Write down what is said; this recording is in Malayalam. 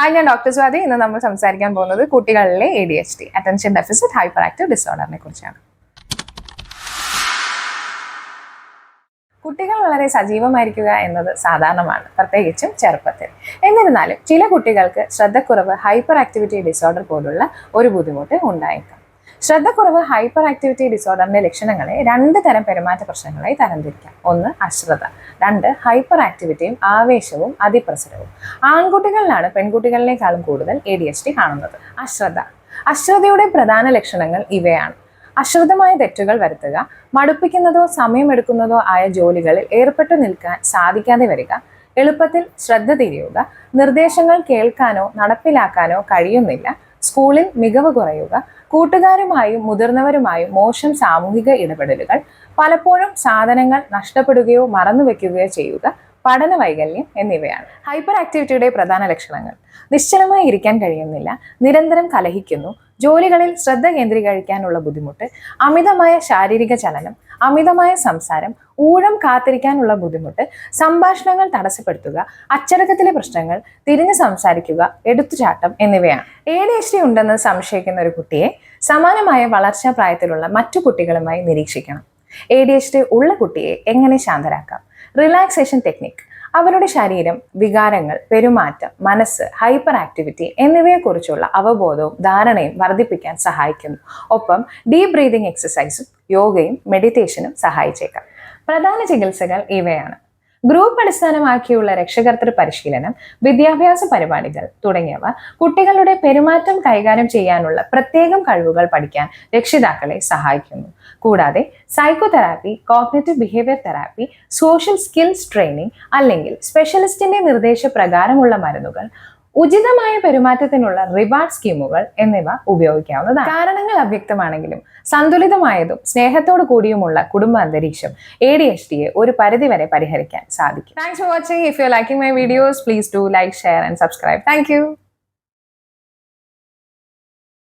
ഹായ് ഞാൻ ഡോക്ടർ സ്വാതി ഇന്ന് നമ്മൾ സംസാരിക്കാൻ പോകുന്നത് കുട്ടികളിലെ A D H D attention deficit hyperactive ഡിസോർഡറിനെ കുറിച്ചാണ്. കുട്ടികൾ വളരെ സജീവമായിരിക്കുക എന്നത് സാധാരണമാണ് പ്രത്യേകിച്ചും ചെറുപ്പത്തിൽ. എന്നിരുന്നാലും ചില കുട്ടികൾക്ക് ശ്രദ്ധക്കുറവ് ഹൈപ്പർ ആക്ടിവിറ്റി ഡിസോർഡർ പോലുള്ള ഒരു ബുദ്ധിമുട്ട് ഉണ്ടായേക്കാം. ശ്രദ്ധക്കുറവ് ഹൈപ്പർ ആക്ടിവിറ്റി ഡിസോർഡറിന്റെ ലക്ഷണങ്ങളെ രണ്ട് തരം പെരുമാറ്റ പ്രശ്നങ്ങളായി തരംതിരിക്കാം. ഒന്ന് അശ്രദ്ധ. രണ്ട് ഹൈപ്പർ ആക്ടിവിറ്റിയും ആവേശവും അതിപ്രസരവും. ആൺകുട്ടികളിലാണ് പെൺകുട്ടികളിനേക്കാളും കൂടുതൽ എ ഡി എച്ച് ഡി കാണുന്നത്. അശ്രദ്ധ. അശ്രദ്ധയുടെ പ്രധാന ലക്ഷണങ്ങൾ ഇവയാണ്. അശ്രദ്ധമായ തെറ്റുകൾ വരുത്തുക മടുപ്പിക്കുന്നതോ സമയമെടുക്കുന്നതോ ആയ ജോലികളിൽ ഏർപ്പെട്ടു നിൽക്കാൻ സാധിക്കാതെ വരിക എളുപ്പത്തിൽ ശ്രദ്ധ തിരിയുക നിർദ്ദേശങ്ങൾ കേൾക്കാനോ നടപ്പിലാക്കാനോ കഴിയുന്നില്ല സ്കൂളിൽ മികവ് കുറയുക കൂട്ടുകാരുമായും മുതിർന്നവരുമായും മോശം സാമൂഹിക ഇടപെടലുകൾ പലപ്പോഴും സാധനങ്ങൾ നഷ്ടപ്പെടുകയോ മറന്നുവെക്കുകയോ ചെയ്യുക പഠന വൈകല്യം എന്നിവയാണ്. ഹൈപ്പർ ആക്ടിവിറ്റിയുടെ പ്രധാന ലക്ഷണങ്ങൾ. നിശ്ചലമായി ഇരിക്കാൻ കഴിയുന്നില്ല നിരന്തരം കലഹിക്കുന്നു ജോലികളിൽ ശ്രദ്ധ കേന്ദ്രീകരിക്കാനുള്ള ബുദ്ധിമുട്ട് അമിതമായ ശാരീരിക ചലനം അമിതമായ സംസാരം ഊഴം കാത്തിരിക്കാനുള്ള ബുദ്ധിമുട്ട് സംഭാഷണങ്ങൾ തടസ്സപ്പെടുത്തുക അച്ചടക്കത്തിലെ പ്രശ്നങ്ങൾ തിരിഞ്ഞു സംസാരിക്കുക എടുത്തുചാട്ടം എന്നിവയാണ്. എ ഡി എച്ച് ഡി ഉണ്ടെന്ന് സംശയിക്കുന്ന ഒരു കുട്ടിയെ സമാനമായ വളർച്ചാ പ്രായത്തിലുള്ള മറ്റു കുട്ടികളുമായി നിരീക്ഷിക്കണം. എ ഡി എച്ച് ഡി ഉള്ള കുട്ടിയെ എങ്ങനെ ശാന്തരാക്കാം? റിലാക്സേഷൻ ടെക്നിക് അവരുടെ ശരീരം വികാരങ്ങൾ പെരുമാറ്റം മനസ്സ് ഹൈപ്പർ ആക്ടിവിറ്റി എന്നിവയെക്കുറിച്ചുള്ള അവബോധവും ധാരണയും വർദ്ധിപ്പിക്കാൻ സഹായിക്കുന്നു. ഒപ്പം ഡീപ് ബ്രീതിങ് എക്സസൈസും യോഗയും മെഡിറ്റേഷനും സഹായിച്ചേക്കാം. പ്രധാന ചികിത്സകൾ ഇവയാണ്. ഗ്രൂപ്പ് അടിസ്ഥാനമാക്കിയുള്ള രക്ഷകർത്തൃ പരിശീലനം വിദ്യാഭ്യാസ പരിപാടികൾ തുടങ്ങിയവ കുട്ടികളുടെ പെരുമാറ്റം കൈകാര്യം ചെയ്യാനുള്ള പ്രത്യേകം കഴിവുകൾ പഠിക്കാൻ രക്ഷിതാക്കളെ സഹായിക്കുന്നു. കൂടാതെ psychotherapy cognitive behaviour therapy social skills training അല്ലെങ്കിൽ സ്പെഷ്യലിസ്റ്റിന്റെ നിർദ്ദേശപ്രകാരമുള്ള മരുന്നുകൾ ഉചിതമായ പെരുമാറ്റത്തിനുള്ള റിവാർഡ് സ്കീമുകൾ എന്നിവ ഉപയോഗിക്കാവുന്നതാണ്. കാരണങ്ങൾ അവ്യക്തമാണെങ്കിലും സന്തുലിതമായതും സ്നേഹത്തോടു കൂടിയുമുള്ള കുടുംബ അന്തരീക്ഷം എ ഡി എച്ച് ഡിയെ ഒരു പരിധിവരെ പരിഹരിക്കാൻ സാധിക്കും. Thanks for watching if you liking my videos please do like share and subscribe thank